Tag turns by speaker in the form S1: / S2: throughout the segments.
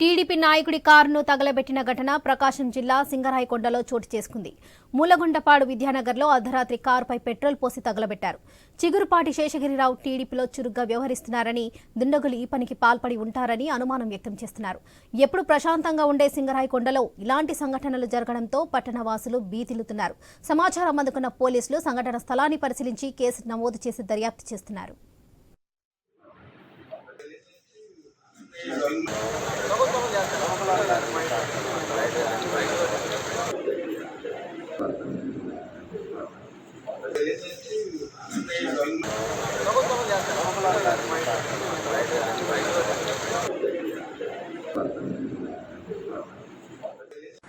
S1: TDP నాయకుడి కారును తగలబెట్టిన ఘటన ప్రకాశం జిల్లా సింగరాయకొండలో చోటు చేసుకుంది. మూలగుండపాడు విద్యానగర్లో అర్ధరాత్రి కారుపై పెట్రోల్ పోసి తగలబెట్టారు. చిగురుపాటి శేషగిరిరావు టీడీపీలో చురుగ్గా వ్యవహరిస్తున్నారని దుండగులు ఈ పనికి పాల్పడి ఉంటారని అనుమానం వ్యక్తం చేస్తున్నారు. ఎప్పుడు ప్రశాంతంగా ఉండే సింగరాయకొండలో ఇలాంటి సంఘటనలు జరగడంతో పట్టణవాసులు బీతిల్లుతున్నారు. సమాచారం అందుకున్న పోలీసులు సంఘటన స్థలాన్ని పరిశీలించి కేసు నమోదు చేసి దర్యాప్తు చేస్తున్నారు.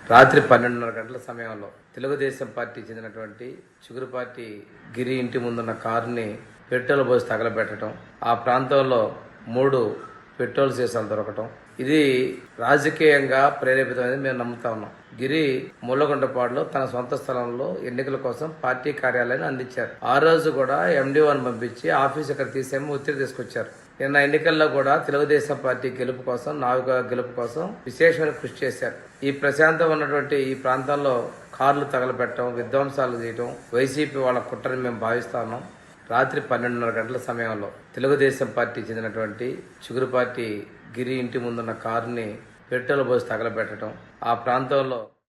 S2: రాత్రి పన్నెండున్నర గంటల సమయంలో తెలుగుదేశం పార్టీ చెందినటువంటి చిగురుపాటి గిరి ఇంటి ముందున్న కారుని పెట్రోల్ పోసి తగలబెట్టడం ఆ ప్రాంతంలో మూడు పెట్రోల్ సీసాలు దొరకటం ఇది రాజకీయంగా ప్రేరేపితమైనది మేము నమ్ముతా ఉన్నాం. గిరి ముళ్ళగొండపాడులో తన సొంత స్థలంలో ఎన్నికల కోసం పార్టీ కార్యాలయాన్ని అందించారు. ఆ రోజు కూడా ఎండిఓని పంపించి ఆఫీస్ ఇక్కడ తీసేమో ఒత్తిడి తీసుకొచ్చారు. నిన్న ఎన్నికల్లో కూడా తెలుగుదేశం పార్టీ గెలుపు కోసం నావిక గెలుపు కోసం విశేషమైన కృషి చేశారు. ఈ ప్రశాంతం ఉన్నటువంటి ఈ ప్రాంతంలో కార్లు తగలబెట్టడం విధ్వంసాలు చేయడం వైసీపీ వాళ్ళ కుట్రని మేము భావిస్తా ఉన్నాం. రాత్రి పన్నెండున్నర గంటల సమయంలో తెలుగుదేశం పార్టీ చెందినటువంటి చిగురు పార్టీ గిరి ఇంటి ముందున్న కారుని పెట్రోల్ పోసి తగలబెట్టడం ఆ ప్రాంతంలో